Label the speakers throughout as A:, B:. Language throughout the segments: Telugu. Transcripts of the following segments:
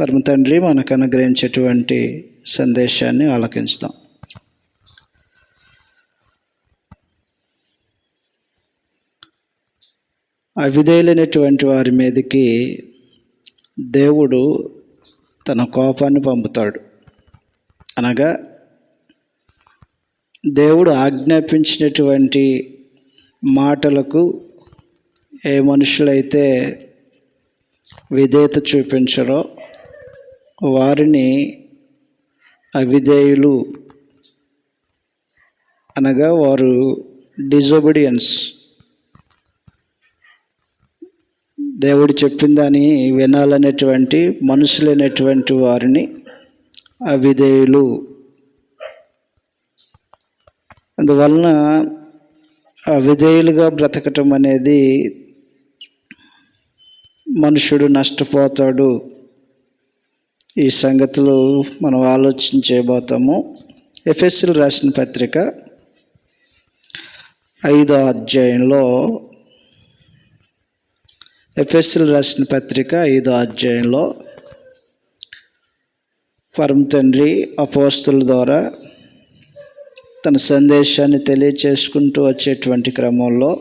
A: పరమ తండ్రి మనకు అనుగ్రహించేటువంటి సందేశాన్ని ఆలకించుదాం అవిధేయులైనటువంటి వారి మీదకి దేవుడు తన కోపాన్ని పంపుతాడు. అనగా దేవుడు ఆజ్ఞాపించినటువంటి మాటలకు ఏ మనుషులైతే విధేయత చూపించరో వారిని అవిధేయులు అనగా వారు డిజోబిడియన్స్ దేవుడు చెప్పిందని వినాలనేటువంటి మనుషులైనటువంటి వారిని అవిధేయులు. అందువలన అవిధేయులుగా బ్రతకటం అనేది మనుషుడు నష్టపోతాడు. ఈ సంగతులు మనం ఆలోచన చేయబోతాము. ఎఫ్ఎస్ఎల్ రాసిన పత్రిక ఐదో అధ్యాయంలో ఎఫ్ఎస్ఎల్ రాసిన పత్రిక ఐదో అధ్యాయంలో పరమ తండ్రి అపోస్తుల ద్వారా తన సందేశాన్ని తెలియచేసుకుంటూ వచ్చేటువంటి క్రమంలో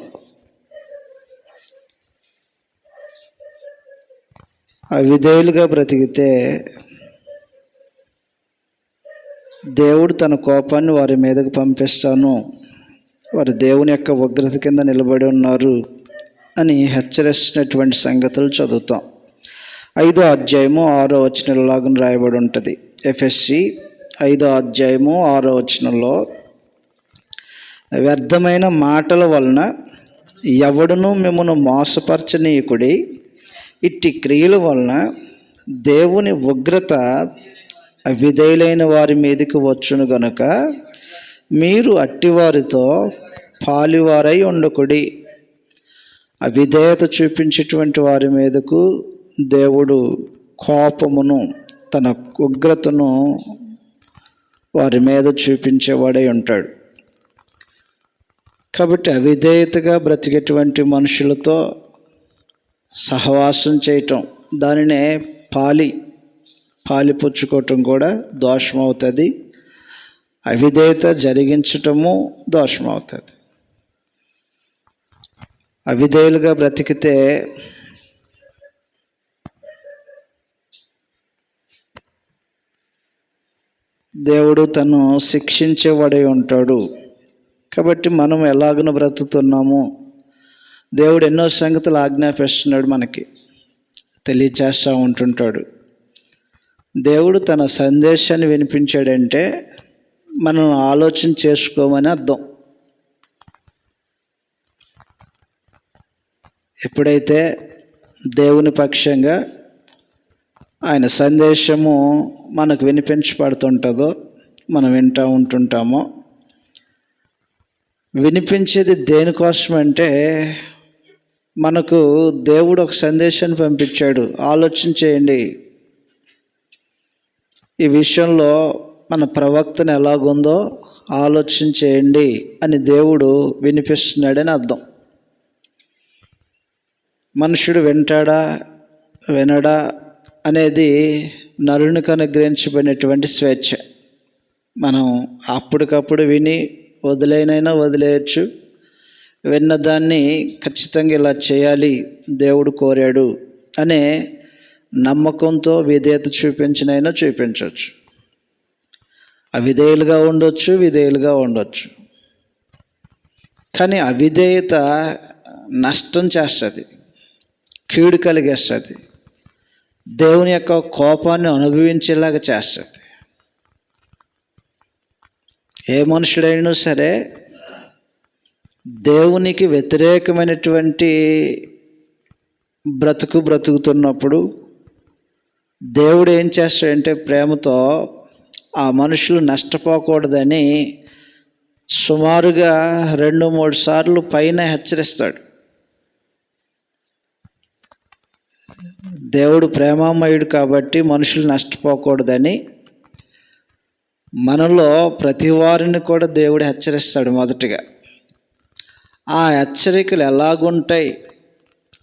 A: అవిధేయులుగా బ్రతికితే దేవుడు తన కోపాన్ని వారి మీదకు పంపిస్తాను. వారు దేవుని యొక్క ఉగ్రత కింద నిలబడి ఉన్నారు అని హెచ్చరిస్తున్నటువంటి సంగతులు చదువుతాం. ఐదో అధ్యాయము ఆరో వచనంలాగా రాయబడి ఉంటుంది. ఎఫ్ఎస్సి ఐదో అధ్యాయము ఆరో వచనంలో వ్యర్థమైన మాటల వలన ఎవడును మిమ్మను మోసపరచనీయకుడి ఇట్టి క్రియల వలన దేవుని ఉగ్రత విధేయులైన వారి మీదకి వచ్చును గనుక మీరు అట్టివారితో పాలివారై ఉండకుడి. అవిధేయత చూపించేటువంటి వారి మీదకు దేవుడు కోపమును తన ఉగ్రతను వారి మీద చూపించేవాడై ఉంటాడు. కాబట్టి అవిధేయతగా బ్రతికేటువంటి మనుషులతో సహవాసం చేయటం దానినే పాలి పాలి పుచ్చుకోవటం కూడా దోషం అవుతుంది అవిధేయత జరిగించటము దోషం అవుతుంది అవిధేయులుగా బ్రతికితే దేవుడు తను శిక్షించేవాడై ఉంటాడు. కాబట్టి మనం ఎలాగను బ్రతుకుతున్నాము? దేవుడు ఎన్నో సంగతులు ఆజ్ఞాపిస్తున్నాడు మనకి. తెలియచేస్తూ ఉంటుంటాడు. దేవుడు తన సందేశాన్ని వినిపించాడంటే మనం ఆలోచన చేసుకోమని అర్థం. ఎప్పుడైతే దేవుని పక్షంగా ఆయన సందేశము మనకు వినిపించబడుతుంటుందో మనం వింటూ ఉంటుంటామో వినిపించేది దేనికోసం అంటే మనకు దేవుడు ఒక సందేశాన్ని పంపించాడు. ఆలోచన చేయండి. ఈ విషయంలో మన ప్రవక్తన ఎలాగుందో ఆలోచించేయండి అని దేవుడు వినిపిస్తున్నాడని అర్థం. మనుషుడు వింటాడా వినడా అనేది నరునికి అనుగ్రహించబడినటువంటి స్వేచ్ఛ. మనం అప్పటికప్పుడు విని వదిలేనైనా వదిలేయచ్చు. విన్నదాన్ని ఖచ్చితంగా ఇలా చేయాలి దేవుడు కోరాడు అనే నమ్మకంతో విధేయత చూపించినైనా చూపించవచ్చు. అవిధేయులుగా ఉండొచ్చు విధేయులుగా ఉండొచ్చు. కానీ అవిధేయత నష్టం చేస్తుంది కీడు కలిగేస్తుంది దేవుని యొక్క కోపాన్ని అనుభవించేలాగా చేస్తుంది. ఏ మనుషుడైనా సరే దేవునికి వ్యతిరేకమైనటువంటి బ్రతుకు బ్రతుకుతున్నప్పుడు దేవుడు ఏం చేస్తాడంటే ప్రేమతో ఆ మనుషులు నష్టపోకూడదని సుమారుగా రెండు మూడు సార్లు పైన హెచ్చరిస్తాడు. దేవుడు ప్రేమామయుడు కాబట్టి మనుషులు నష్టపోకూడదని మనలో ప్రతి వారిని కూడా దేవుడు హెచ్చరిస్తాడు మొదటిగా. ఆ హెచ్చరికలు ఎలాగుంటాయి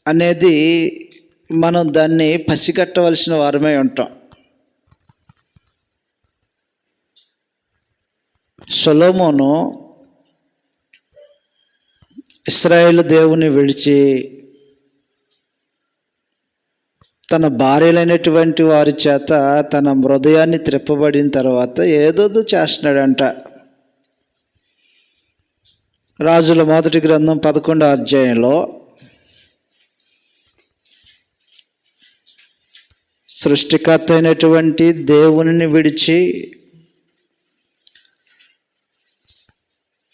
A: అనేది మనం దాన్ని పసిగట్టవలసిన వారమే ఉంటాం. సొలోమోను ఇస్రాయేల్ దేవుని విడిచి తన భార్యలైనటువంటి వారి చేత తన హృదయాన్ని త్రిప్పబడిన తర్వాత ఏదోదో చేస్తున్నాడంట. రాజుల మొదటి గ్రంథం పదకొండో అధ్యాయంలో సృష్టికర్త అయినటువంటి దేవునిని విడిచి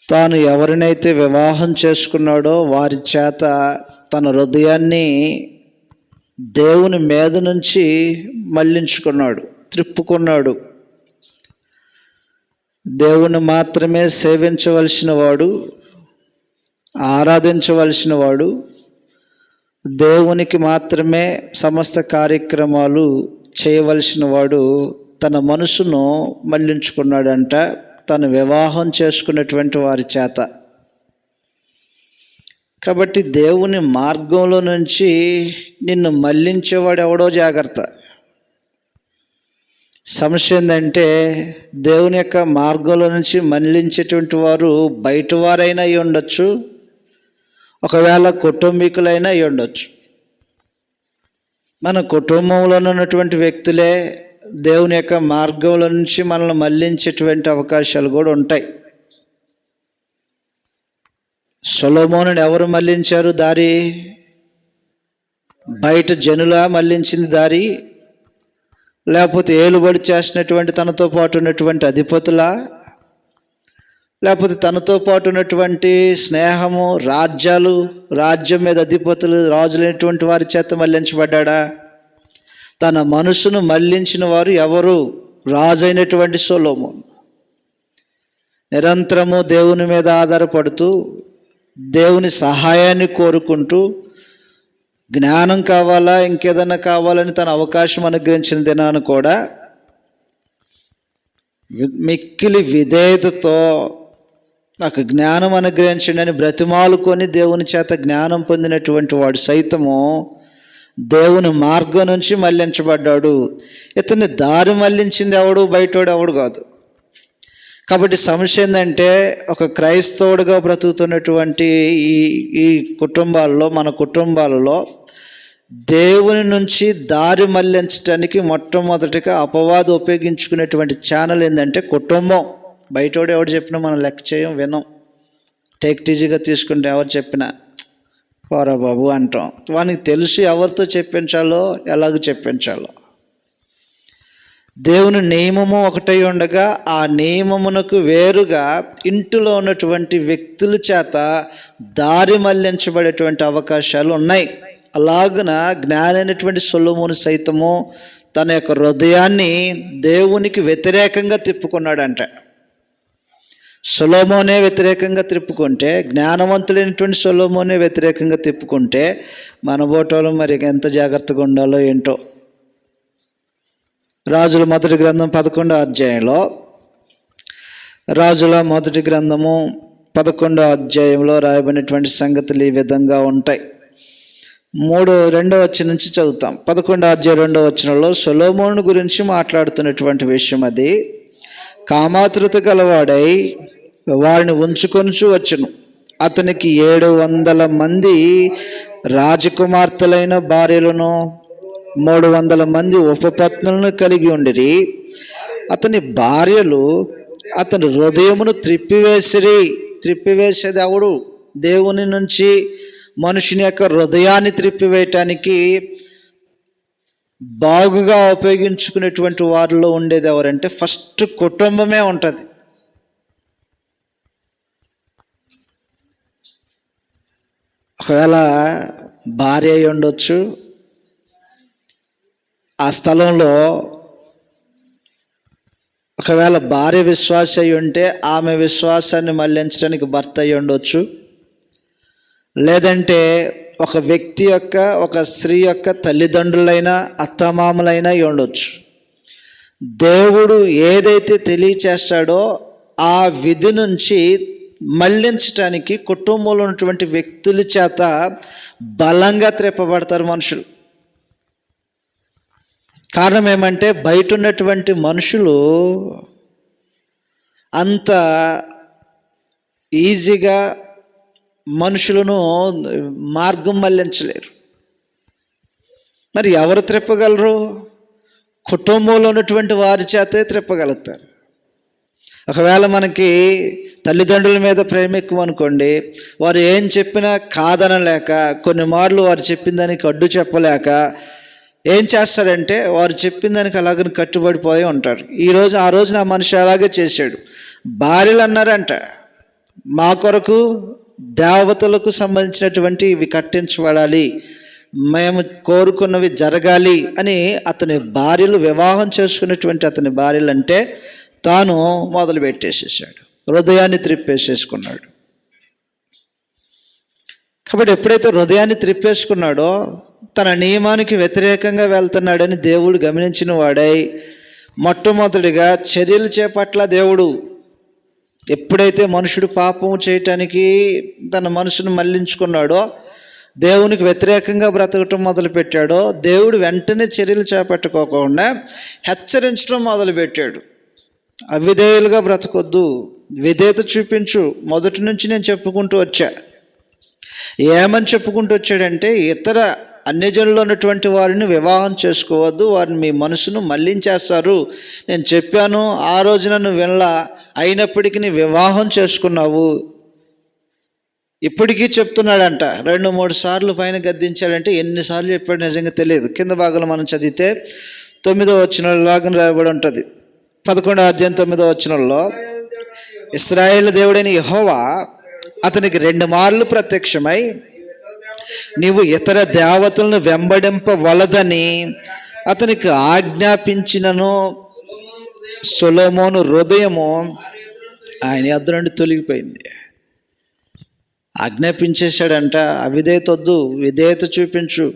A: తాను ఎవరినైతే వివాహం చేసుకున్నాడో వారి చేత తన హృదయాన్ని దేవుని మీద నుంచి మళ్ళించుకున్నాడు త్రిప్పుకున్నాడు. దేవుని మాత్రమే సేవించవలసిన వాడు ఆరాధించవలసిన వాడు దేవునికి మాత్రమే సమస్త కార్యక్రమాలు చేయవలసిన వాడు తన మనసును మళ్ళించుకున్నాడంట తను వివాహం చేసుకున్నటువంటి వారి చేత. కాబట్టి దేవుని మార్గంలో నుంచి నిన్ను మళ్ళించేవాడు ఎవడో జాగ్రత్త. సమస్య ఏంటంటే దేవుని యొక్క మార్గంలో నుంచి మళ్ళించేటువంటి వారు బయట వారైనా అయి ఉండొచ్చు ఒకవేళ కుటుంబీకులైనా అయి ఉండొచ్చు. మన కుటుంబంలో ఉన్నటువంటి వ్యక్తులే దేవుని యొక్క మార్గంలో నుంచి మనల్ని మళ్ళించేటువంటి అవకాశాలు కూడా ఉంటాయి. సొలోమోనుని ఎవరు మళ్ళించారు దారి? బయట జనులా మళ్ళించింది దారి? లేకపోతే ఏలుబడి చేసినటువంటి తనతో పాటు ఉన్నటువంటి అధిపతులా? లేకపోతే తనతో పాటు ఉన్నటువంటి స్నేహము రాజ్యాలు రాజ్యం మీద అధిపతులు రాజులైనటువంటి వారి చేత మళ్ళించబడ్డా తన మనసును మళ్ళించిన వారు ఎవరు? రాజైనటువంటి సొలోమోన్. నిరంతరము దేవుని మీద ఆధారపడుతూ దేవుని సహాయాన్ని కోరుకుంటూ జ్ఞానం కావాలా ఇంకేదన్నా కావాలని తన అవకాశం అనుగ్రహించిన దినాన్ని కూడా మిక్కిలి విధేయతతో నాకు జ్ఞానం అనుగ్రహించండి అని బ్రతిమాలుకొని దేవుని చేత జ్ఞానం పొందినటువంటి వాడు సైతము దేవుని మార్గం నుంచి మళ్ళించబడ్డాడు. ఇతన్ని దారి మళ్ళించింది ఎవడు? బయటోడు ఎవడు కాదు. కాబట్టి సమస్య ఏంటంటే ఒక క్రైస్తవుడిగా బ్రతుకుతున్నటువంటి ఈ ఈ కుటుంబాల్లో మన కుటుంబాలలో దేవుని నుంచి దారి మళ్ళించడానికి మొట్టమొదటిగా అపవాదు ఉపయోగించుకునేటువంటి ఛానల్ ఏంటంటే కుటుంబం. బయటోడు ఎవడు చెప్పినా మనం లెక్క చేయం వినం. టేక్ టీజీగా తీసుకుంటే ఎవరు చెప్పినా పోరా బాబు అంటాం. వానికి తెలిసి ఎవరితో చెప్పించాలో ఎలాగ చెప్పించాలో. దేవుని నియమము ఒకటై ఉండగా ఆ నియమమునకు వేరుగా ఇంటిలో ఉన్నటువంటి వ్యక్తుల చేత దారి మళ్ళించబడేటువంటి అవకాశాలు ఉన్నాయి. అలాగున జ్ఞానైనటువంటి సొల్లుమును సైతము తన యొక్క హృదయాన్ని దేవునికి వ్యతిరేకంగా తిప్పుకున్నాడంట. సొలోమోనే వ్యతిరేకంగా తిప్పుకుంటే జ్ఞానవంతుడైనటువంటి సొలోమోనే వ్యతిరేకంగా తిప్పుకుంటే మన బోటోలు మరి ఎంత జాగ్రత్తగా ఉండాలో ఏంటో. రాజుల మొదటి గ్రంథం పదకొండో అధ్యాయంలో రాజుల మొదటి గ్రంథము పదకొండో అధ్యాయంలో రాయబడినటువంటి సంగతులు ఈ విధంగా ఉంటాయి. మూడు రెండో వచ్చిన నుంచి చదువుతాం. పదకొండో అధ్యాయం రెండో వచనంలో సొలోమోను గురించి మాట్లాడుతున్నటువంటి విషయం అది. కామాతృత గలవాడై వారిని ఉంచుకొనుచు వచ్చును. అతనికి ఏడు వందల మంది రాజకుమార్తెలైన భార్యలను మూడు వందల మంది ఉపపత్నులను కలిగి ఉండిరి. అతని భార్యలు అతని హృదయమును త్రిప్పివేసిరి. త్రిప్పివేసేది ఎవడు? దేవుని నుంచి మనుషుని యొక్క హృదయాన్ని త్రిప్పివేయటానికి బాగుగా ఉపయోగించుకునేటువంటి వారిలో ఉండేది ఎవరంటే ఫస్ట్ కుటుంబమే ఉంటుంది. ఒకవేళ భార్య అయి ఉండొచ్చు ఆ స్థలంలో ఒకవేళ భార్య విశ్వాస అయి ఉంటే ఆమె విశ్వాసాన్ని మళ్ళించడానికి భర్త అయి ఉండొచ్చు. లేదంటే ఒక వ్యక్తి యొక్క ఒక స్త్రీ యొక్క తల్లిదండ్రులైనా అత్తమామలైనా ఉండొచ్చు. దేవుడు ఏదైతే తెలియచేస్తాడో ఆ విధి నుంచి మళ్ళించడానికి కుటుంబంలో ఉన్నటువంటి వ్యక్తుల చేత బలంగా త్రెప్పబడతారు మనుషులు. కారణం ఏమంటే బయట ఉన్నటువంటి మనుషులు అంత ఈజీగా మనుషులను మార్గం మళ్ళించలేరు. మరి ఎవరు త్రిప్పగలరు కుటుంబంలో ఉన్నటువంటి వారి చేతే త్రిప్పగలుగుతారు ఒకవేళ మనకి తల్లిదండ్రుల మీద ప్రేమ ఎక్కువ అనుకోండి వారు ఏం చెప్పినా కాదనలేక కొన్ని మార్లు వారు చెప్పిన దానికి అడ్డు చెప్పలేక ఏం చేస్తారంటే వారు చెప్పిన దానికి అలాగని కట్టుబడిపోయి ఉంటాడు ఈరోజు ఆ రోజు నా మనిషి అలాగే చేశాడు. భార్యలు అన్నారంట మా కొరకు దేవతలకు సంబంధించినటువంటి ఇవి కట్టించబడాలి మేము కోరుకున్నవి జరగాలి అని అతని భార్యలు వివాహం చేసుకున్నటువంటి అతని భార్యలు అంటే తాను మొదలు పెట్టేసేసాడు హృదయాన్ని త్రిప్పేసేసుకున్నాడు. కాబట్టి ఎప్పుడైతే హృదయాన్ని త్రిప్పేసుకున్నాడో తన నియమానికి వ్యతిరేకంగా వెళ్తున్నాడని దేవుడు గమనించిన వాడై మొట్టమొదటిగా చర్యలు చేపట్ల దేవుడు ఎప్పుడైతే మనుషుడు పాపం చేయటానికి తన మనసును మళ్ళించుకున్నాడో దేవునికి వ్యతిరేకంగా బ్రతకటం మొదలుపెట్టాడో దేవుడు వెంటనే చర్యలు చేపట్టుకోకుండా హెచ్చరించడం మొదలుపెట్టాడు. అవిధేయులుగా బ్రతకొద్దు. విధేయత చూపించు. మొదటి నుంచి నేను చెప్పుకుంటూ వచ్చా. ఏమని చెప్పుకుంటూ వచ్చాడంటే ఇతర అన్యజనులు ఉన్నటువంటి వారిని వివాహం చేసుకోవద్దు వారిని మీ మనసును మళ్ళించేస్తారు. నేను చెప్పాను ఆ రోజున నువ్వు వినలా అయినప్పటికీ నీ వివాహం చేసుకున్నావు. ఇప్పటికీ చెప్తున్నాడంట. రెండు మూడు సార్లు పైన గద్దించాడంటే ఎన్నిసార్లు చెప్పాడు నిజంగా తెలియదు. కింద భాగంలో మనం చదివితే తొమ్మిదో వచ్చిన లాగా రాయబడి ఉంటుంది. పదకొండో అధ్యాయం తొమ్మిదో వచ్చినలో ఇస్రాయేల్ దేవుడైన యహోవా అతనికి రెండు మార్లు ప్రత్యక్షమై నీవు ఇతర దేవతలను వెంబడింపవలదని అతనికి ఆజ్ఞాపించినను. సొలోమోను హృదయము ఆయన ఎద్దు నుండి తొలగిపోయింది. ఆజ్ఞాపించేశాడంట అవిధేయత వద్దు విధేయత చూపించు.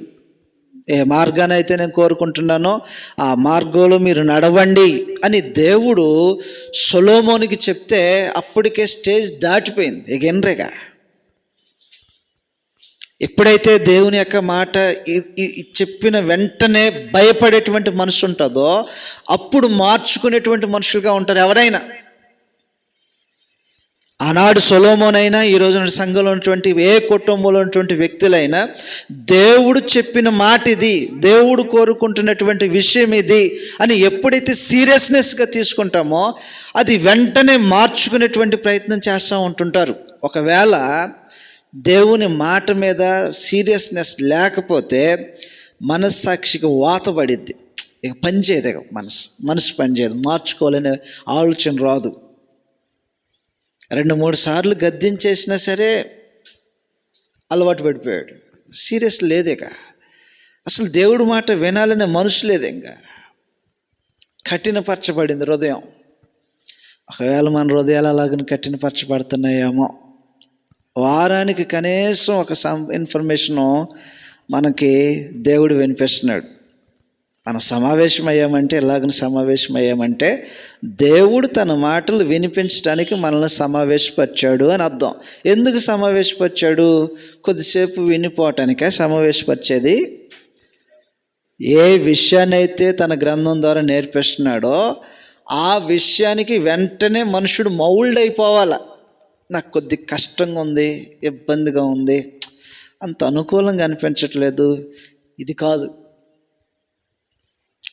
A: ఏ మార్గాన్ని అయితే నేను కోరుకుంటున్నానో ఆ మార్గంలో మీరు నడవండి అని దేవుడు సొలోమోనికి చెప్తే అప్పటికే స్టేజ్ దాటిపోయింది ఇక ఎప్పుడైతే దేవుని యొక్క మాట చెప్పిన వెంటనే భయపడేటువంటి మనసు ఉంటుందో అప్పుడు మార్చుకునేటువంటి మనుషులుగా ఉంటారు ఎవరైనా. ఆనాడు సొలోమోనైనా ఈ రోజున సంఘంలో ఉన్నటువంటి ఏ కుటుంబంలో ఉన్నటువంటి వ్యక్తులైనా దేవుడు చెప్పిన మాట ఇది దేవుడు కోరుకుంటున్నటువంటి విషయం ఇది అని ఎప్పుడైతే సీరియస్నెస్గా తీసుకుంటామో అది వెంటనే మార్చుకునేటువంటి ప్రయత్నం చేస్తూ ఉంటుంటారు. ఒకవేళ దేవుని మాట మీద సీరియస్నెస్ లేకపోతే మనస్సాక్షికి వాత పడిద్ది. ఇక పనిచేయదు ఇక మనసు. మనసు పనిచేయదు మార్చుకోవాలనే ఆలోచన రాదు. రెండు మూడు సార్లు గద్దించేసినా సరే అలవాటు పడిపోయాడు. సీరియస్ లేదేక అసలు దేవుడి మాట వినాలనే మనసు లేదు ఇంకా. కఠినపరచబడింది హృదయం. ఒకవేళ మన హృదయాలు అలాగని కఠినపరచబడుతున్నాయేమో. వారానికి కనీసం ఒక సం ఇన్ఫర్మేషను మనకి దేవుడు వినిపిస్తున్నాడు. మనం సమావేశం అయ్యామంటే ఎలాగని సమావేశం అయ్యామంటే దేవుడు తన మాటలు వినిపించడానికి మనల్ని సమావేశపరిచాడు అని అర్థం. ఎందుకు సమావేశపరిచాడు? కొద్దిసేపు వినిపోవటానికే సమావేశపరిచేది. ఏ విషయాన్నైతే తన గ్రంథం ద్వారా నేర్పిస్తున్నాడో ఆ విషయానికి వెంటనే మనుషుడు మౌల్డ్ అయిపోవాలి. నాకు కొద్ది కష్టంగా ఉంది ఇబ్బందిగా ఉంది అంత అనుకూలంగా అనిపించట్లేదు. ఇది కాదు.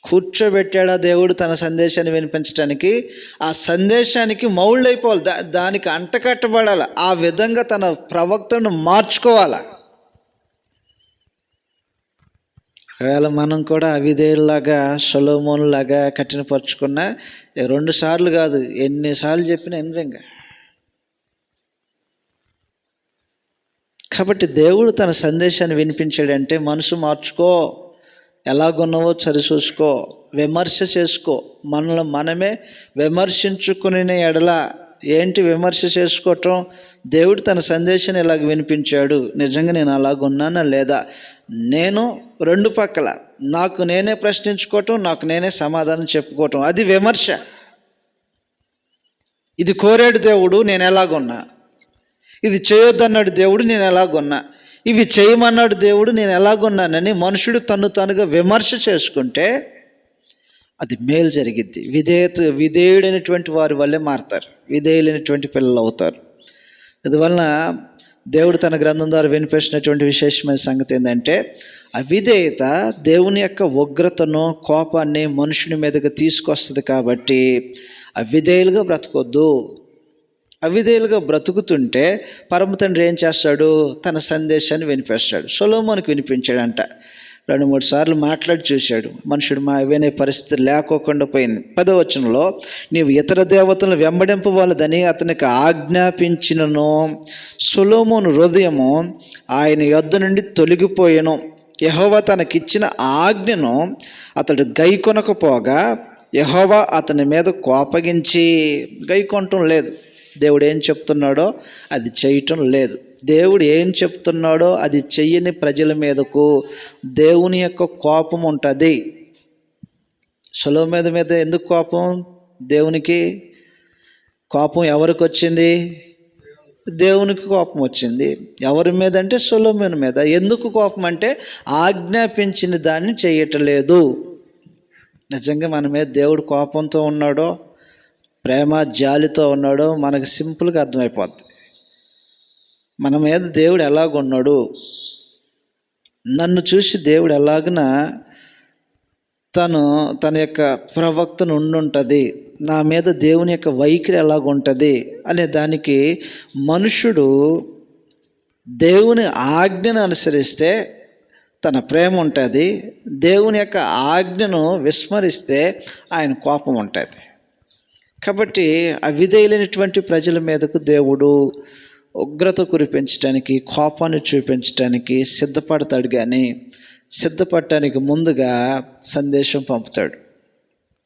A: కూర్చోబెట్టాడా దేవుడు తన సందేశాన్ని వినిపించడానికి ఆ సందేశానికి మౌల్డ్ అయిపోవాలి దా దానికి అంటకట్టబడాలి. ఆ విధంగా తన ప్రవక్తను మార్చుకోవాలి. ఒకవేళ మనం కూడా అవిధేయుల్లాగా సొలోమోన్లాగా కఠినపరుచుకున్న రెండు సార్లు కాదు ఎన్నిసార్లు చెప్పినా ఎన్నింగా కాబట్టి దేవుడు తన సందేశాన్ని వినిపించాడంటే మనసు మార్చుకో. ఎలాగున్నావో సరిచూసుకో విమర్శ చేసుకో. మనల్ని మనమే విమర్శించుకునే ఎడల ఏంటి విమర్శ చేసుకోవటం? దేవుడు తన సందేశాన్ని ఇలాగ వినిపించాడు. నిజంగా నేను అలాగున్నానా లేదా? నేను రెండు పక్కల. నాకు నేనే ప్రశ్నించుకోవటం నాకు నేనే సమాధానం చెప్పుకోవటం. అది విమర్శ. ఇది కోరాడు దేవుడు నేను ఎలాగున్నా. ఇది చేయొద్దన్నాడు దేవుడు నేను ఎలాగున్నా. ఇవి చేయమన్నాడు దేవుడు నేను ఎలాగున్నానని మనుషుడు తను తనుగా విమర్శ చేసుకుంటే అది మేలు జరిగిద్ది. విధేయత విధేయుడైనటువంటి వారి వల్లే మారతారు. విధేయులైనటువంటి పిల్లలు అవుతారు. అందువలన దేవుడు తన గ్రంథం ద్వారా వినిపించినటువంటి విశేషమైన సంగతి ఏంటంటే అవిధేయత దేవుని యొక్క ఉగ్రతను కోపాన్ని మనుషుని మీదకి తీసుకొస్తుంది కాబట్టి అవిధేయులుగా బ్రతకొద్దు. అవిధేయులుగా బ్రతుకుతుంటే పరమ తండ్రి ఏం చేస్తాడు? తన సందేశాన్ని వినిపిస్తాడు. సొలోమోనికి వినిపించాడంట. రెండు మూడు సార్లు మాట్లాడి చూశాడు. మనుషుడు మా వినే పరిస్థితి లేకోకుండా పోయింది. పదవచనంలో నీవు ఇతర దేవతలను వాళ్ళదని అతనికి ఆజ్ఞాపించినను. సులోమోను హృదయము ఆయన యొద్ద నుండి తొలగిపోయాను. యహోవా తనకిచ్చిన ఆజ్ఞను అతడు గైకొనకపోగా యహోవా అతని మీద కోపగించి గైకొనటం లేదు. దేవుడు ఏం చెప్తున్నాడో అది చేయటం లేదు. దేవుడు ఏం చెప్తున్నాడో అది చెయ్యని ప్రజల మీదకు దేవుని యొక్క కోపం ఉంటుంది. సులో మీద మీద ఎందుకు కోపం? దేవునికి కోపం ఎవరికి వచ్చింది? దేవునికి కోపం వచ్చింది. ఎవరి మీద అంటే సొలోమోన్ మీద. ఎందుకు కోపం అంటే ఆజ్ఞాపించిన దాన్ని చేయటలేదు నిజంగా మన మీద దేవుడు కోపంతో ఉన్నాడో ప్రేమ జాలితో ఉన్నాడో మనకు సింపుల్గా అర్థమైపోద్ది. మన మీద దేవుడు ఎలాగున్నాడు నన్ను చూసి దేవుడు ఎలాగన తను తన యొక్క ప్రవక్తను ఉండుంటుంది. నా మీద దేవుని యొక్క వైఖరి ఎలాగుంటుంది అనే దానికి మనుషుడు దేవుని ఆజ్ఞను అనుసరిస్తే తన ప్రేమ ఉంటుంది. దేవుని యొక్క ఆజ్ఞను విస్మరిస్తే ఆయన కోపం ఉంటుంది. కాబట్టి అవిధేయులైనటువంటి ప్రజల మీదకు దేవుడు ఉగ్రత కురిపించడానికి కోపాన్ని చూపించడానికి సిద్ధపడతాడు కానీ సిద్ధపడటానికి ముందుగా సందేశం పంపుతాడు.